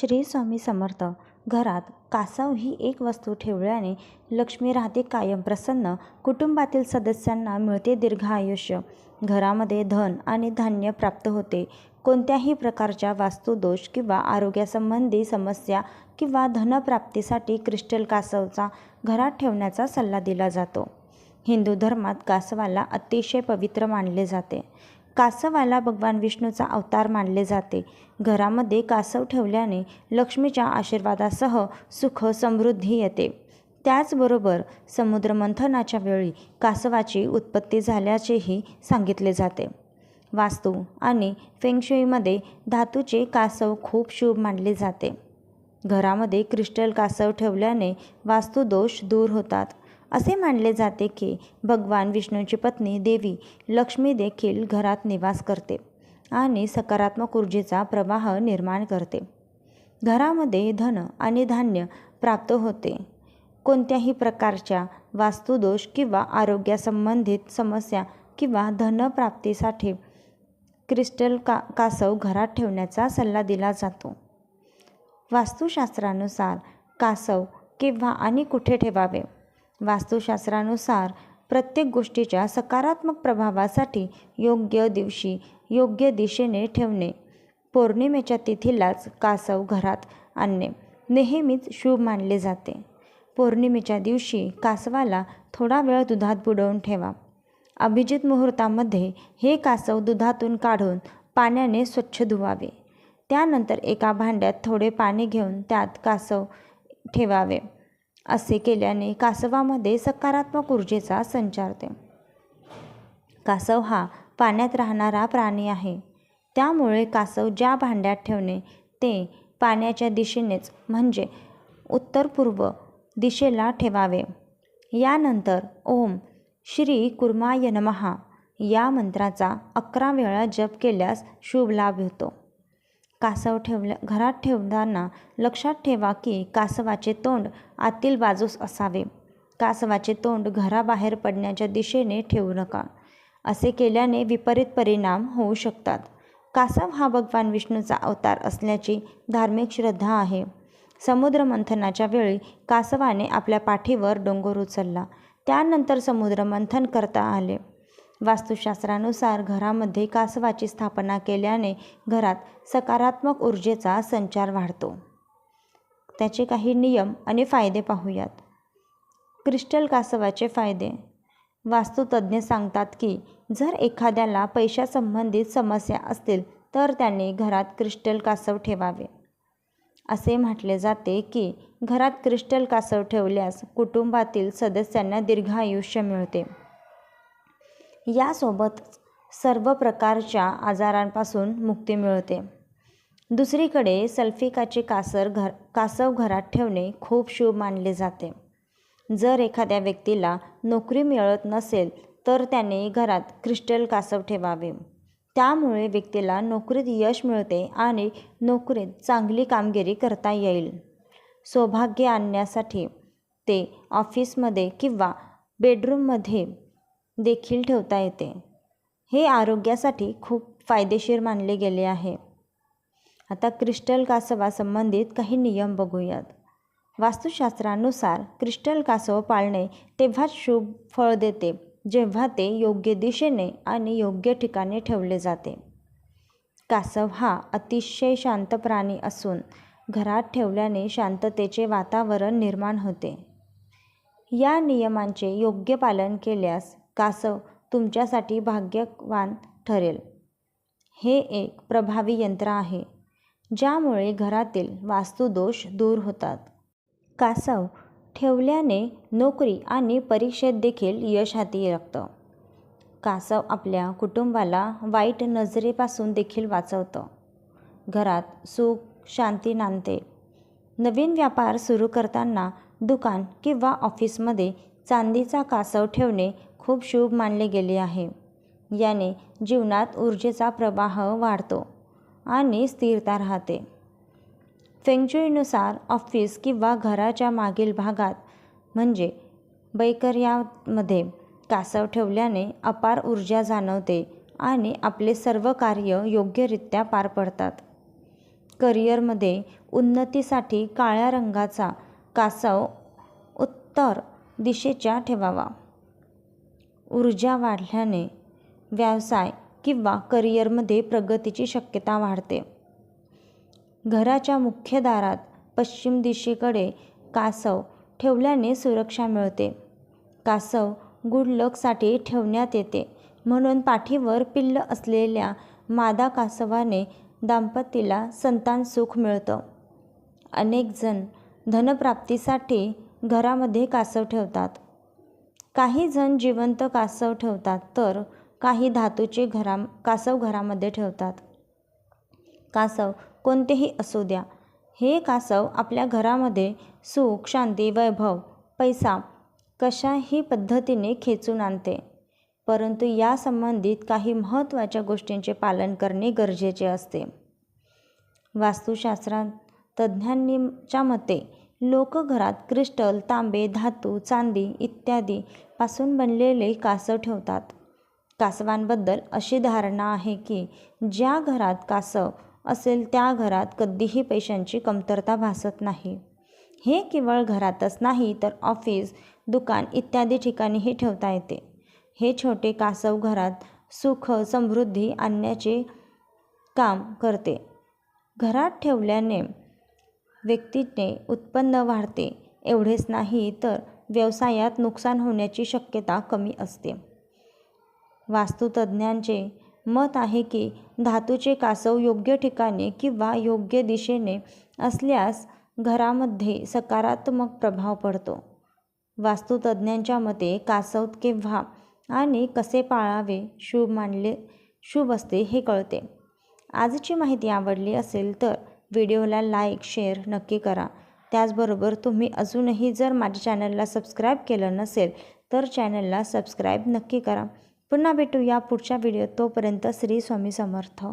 श्री स्वामी समर्थ. घरात कासव ही एक वस्तू ठेवल्याने लक्ष्मी राहते कायम प्रसन्न. कुटुंबातील सदस्यांना मिळते दीर्घ आयुष्य. घरामध्ये धन आणि धान्य प्राप्त होते. कोणत्याही प्रकारच्या वास्तुदोष किंवा आरोग्यासंबंधी समस्या किंवा धनप्राप्तीसाठी क्रिस्टल कासवचा घरात ठेवण्याचा सल्ला दिला जातो. हिंदू धर्मात कासवाला अतिशय पवित्र मानले जाते. कासवाला भगवान विष्णूचा अवतार मानले जाते. घरामध्ये कासव ठेवल्याने लक्ष्मीच्या आशीर्वादासह सुख समृद्धी येते. त्याचबरोबर समुद्रमंथनाच्या वेळी कासवाची उत्पत्ती झाल्याचेही सांगितले जाते. वास्तू आणि फेंगशुईमध्ये धातूचे कासव खूप शुभ मानले जाते. घरामध्ये क्रिस्टल कासव ठेवल्याने वास्तुदोष दूर होतात. असे मानले जाते की भगवान विष्णूची पत्नी देवी लक्ष्मी देखील घरात निवास करते आणि सकारात्मक ऊर्जेचा प्रवाह निर्माण करते. घरामध्ये धन आणि धान्य प्राप्त होते. कोणत्याही प्रकारच्या वास्तुदोष किंवा आरोग्यासंबंधित समस्या किंवा धनप्राप्तीसाठी क्रिस्टल का कासव घरात ठेवण्याचा सल्ला दिला जातो. वास्तुशास्त्रानुसार कासव केव्हा आणि कुठे ठेवावे? वास्तुशास्त्रानुसार प्रत्येक गोष्टीच्या सकारात्मक प्रभावासाठी योग्य दिवशी योग्य दिशेने ठेवणे. पौर्णिमेच्या तिथीलाच कासव घरात आणणे. नेहमीच शुभ मानले जाते. पौर्णिमेच्या दिवशी कासवाला थोडा वेळ दुधात बुडवून ठेवा. अभिजित मुहूर्तामध्ये हे कासव दुधातून काढून पाण्याने स्वच्छ धुवावे. त्यानंतर एका भांड्यात थोडे पाणी घेऊन त्यात कासव ठेवावे. असे केल्याने कासवामध्ये सकारात्मक ऊर्जेचा संचारते कासव हा पाण्यात राहणारा प्राणी आहे. त्यामुळे कासव ज्या भांड्यात ठेवणे ते पाण्याच्या दिशेनेच म्हणजे उत्तर पूर्व दिशेला ठेवावे. यानंतर ओम श्री कुर्माय नमहा या मंत्राचा अकरा वेळा जप केल्यास शुभ लाभ होतो. कासव ठेवल्या घरात ठेवताना लक्षात ठेवा की कासवाचे तोंड आतील बाजूस असावे. कासवाचे तोंड घराबाहेर पडण्याच्या दिशेने ठेवू नका. असे केल्याने विपरीत परिणाम होऊ शकतात. कासव हा भगवान विष्णूचा अवतार असल्याची धार्मिक श्रद्धा आहे. समुद्रमंथनाच्या वेळी कासवाने आपल्या पाठीवर डोंगर उचलला. त्यानंतर समुद्रमंथन करता आले. वास्तुशास्त्रानुसार घरामध्ये कासवाची स्थापना केल्याने घरात सकारात्मक ऊर्जेचा संचार वाढतो. त्याचे काही नियम आणि फायदे पाहूयात. क्रिस्टल कासवाचे फायदे. वास्तुतज्ज्ञ सांगतात की जर एखाद्याला पैशासंबंधित समस्या असतील तर त्यांनी घरात क्रिस्टल कासव ठेवावे. असे म्हटले जाते की घरात क्रिस्टल कासव ठेवल्यास कुटुंबातील सदस्यांना दीर्घ आयुष्य मिळते. यासोबत सर्व प्रकारच्या आजारांपासून मुक्ती मिळते. दुसरीकडे सल्फिकाचे कासर घर कासव घरात ठेवणे खूप शुभ मानले जाते. जर एखाद्या व्यक्तीला नोकरी मिळत नसेल तर त्याने घरात क्रिस्टल कासव ठेवावे. त्यामुळे व्यक्तीला नोकरीत यश मिळते आणि नोकरीत चांगली कामगिरी करता येईल. सौभाग्य आणण्यासाठी ते ऑफिसमध्ये किंवा बेडरूममध्ये देखील ठेवता येते. हे आरोग्यासाठी खूप फायदेशीर मानले गेले आहे. आता क्रिस्टल कासवासंबंधित काही नियम बघूयात. वास्तुशास्त्रानुसार क्रिस्टल कासव पाळणे तेव्हाच शुभ फळ देते जेव्हा ते योग्य दिशेने आणि योग्य ठिकाणी ठेवले जाते. कासव हा अतिशय शांत प्राणी असून घरात ठेवल्याने शांततेचे वातावरण निर्माण होते. या नियमांचे योग्य पालन केल्यास कासव तुमच्यासाठी भाग्यवान ठरेल. हे एक प्रभावी यंत्र आहे ज्यामुळे घरातील वास्तुदोष दूर होतात. कासव ठेवल्याने नोकरी आणि परीक्षेत देखील यश हाती लागतं. कासव आपल्या कुटुंबाला वाईट नजरेपासून देखील वाचवतं. घरात सुख शांती नांदते. नवीन व्यापार सुरू करताना दुकान किंवा ऑफिसमध्ये चांदीचा कासव ठेवणे खूप शुभ मानले गेले आहे. याने जीवनात ऊर्जेचा प्रवाह वाढतो आणि स्थिरता राहते. फेंगचुईनुसार ऑफिस किंवा घराच्या मागील भागात म्हणजे बैकर्यामध्ये कासव ठेवल्याने अपार ऊर्जा जाणवते आणि आपले सर्व कार्य योग्यरित्या पार पडतात. करिअरमध्ये उन्नतीसाठी काळ्या रंगाचा कासव उत्तर दिशेच्या ठेवावा. ऊर्जा वाढल्याने व्यवसाय किंवा करिअरमध्ये प्रगतीची शक्यता वाढते. घराच्या मुख्य दारात पश्चिम दिशेकडे कासव ठेवल्याने सुरक्षा मिळते. कासव गुड लकसाठी ठेवण्यात येते. म्हणून पाठीवर पिल्ल असलेल्या मादा कासवाने दाम्पतीला संतान सुख मिळतं. अनेकजण धनप्राप्तीसाठी घरामध्ये कासव ठेवतात. काही जण जिवंत कासव ठेवतात तर काही धातूचे घरा कासव घरामध्ये ठेवतात. कासव कोणतेही असू द्या. हे कासव आपल्या घरामध्ये सुख शांती वैभव पैसा कशाही पद्धतीने खेचून आणते. परंतु या संबंधित काही महत्त्वाच्या गोष्टींचे पालन करणे गरजेचे असते. वास्तुशास्त्रात तज्ज्ञांनीच्या मते लोक घरात क्रिस्टल तांबे धातू चांदी इत्यादी पासून बनलेले कासव ठेवतात. कासवांबद्दल अशी धारणा आहे की ज्या घरात कासव असेल त्या घरात कधीही पैशांची कमतरता भासत नाही. हे केवळ घरातच नाही तर ऑफिस दुकान इत्यादी ठिकाणीही ठेवता येते. हे छोटे कासव घरात सुख समृद्धी आणण्याचे काम करते. घरात ठेवल्याने व्यक्तीने उत्पन्न वाढते एवढेच नाही तर व्यवसायात नुकसान होण्याची शक्यता कमी असते. वास्तुतज्ज्ञांचे मत आहे की धातूचे कासव योग्य ठिकाणी किंवा योग्य दिशेने असल्यास घरामध्ये सकारात्मक प्रभाव पडतो. वास्तुतज्ज्ञांच्या मते कासव केव्हा आणि कसे पाळावे शुभ मानले शुभ असते हे कळते. आजची माहिती आवडली असेल तर व्हिडिओला लाईक शेअर नक्की करा. त्याचबरोबर तुम्ही अजूनही जर माझ्या चॅनलला सबस्क्राईब केलं नसेल तर चॅनलला सबस्क्राईब नक्की करा. पुन्हा भेटूया पुढच्या व्हिडिओ तोपर्यंत श्री स्वामी समर्थ.